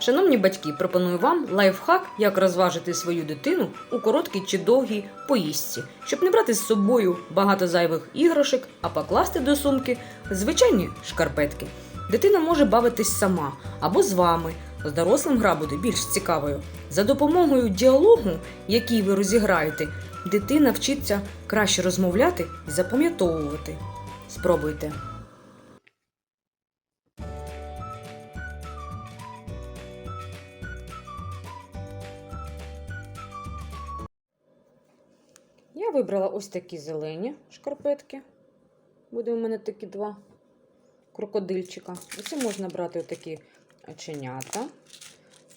Шановні батьки, пропоную вам лайфхак, як розважити свою дитину у короткій чи довгій поїздці, щоб не брати з собою багато зайвих іграшок, а покласти до сумки звичайні шкарпетки. Дитина може бавитись сама або з вами. З дорослим гра буде більш цікавою. За допомогою діалогу, який ви розіграєте, дитина вчиться краще розмовляти і запам'ятовувати. Спробуйте. Я вибрала ось такі зелені шкарпетки. Буде у мене такі два крокодильчика. Оце можна брати такі оченята.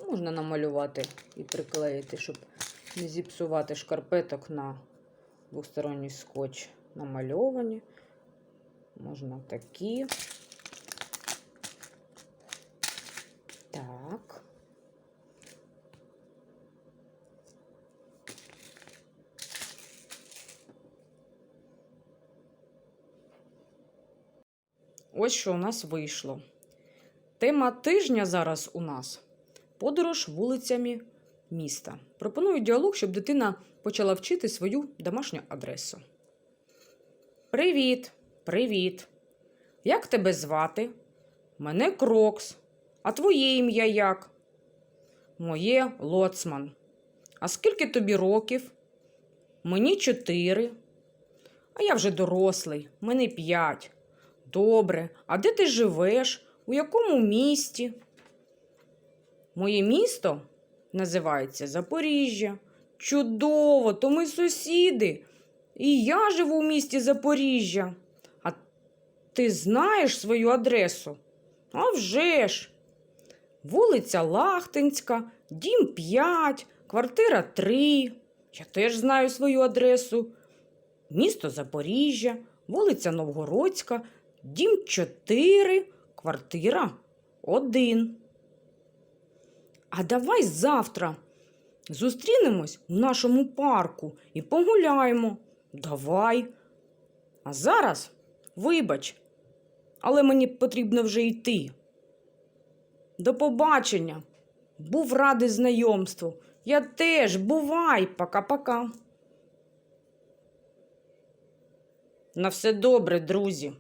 Можна намалювати і приклеїти, щоб не зіпсувати шкарпеток на двосторонній скотч намальовані. Можна такі. Ось що у нас вийшло. Тема тижня зараз у нас подорож вулицями міста. Пропоную діалог, щоб дитина почала вчити свою домашню адресу. Привіт, привіт. Як тебе звати? Мене Крокс. А твоє ім'я як? Моє Лоцман. А скільки тобі років? Мені чотири. А я вже дорослий, мене п'ять. Добре, а де ти живеш? У якому місті? Моє місто називається Запоріжжя. Чудово, то ми сусіди. І я живу в місті Запоріжжя. А ти знаєш свою адресу? А вже ж. Вулиця Лахтинська, дім 5, квартира 3. Я теж знаю свою адресу. Місто Запоріжжя, вулиця Новгородська, дім 4, квартира 1. А давай завтра зустрінемось у нашому парку і погуляємо. Давай. А зараз, вибач, але мені потрібно вже йти. До побачення. Був радий знайомству. Я теж бувай, пока-пока. На все добре, друзі.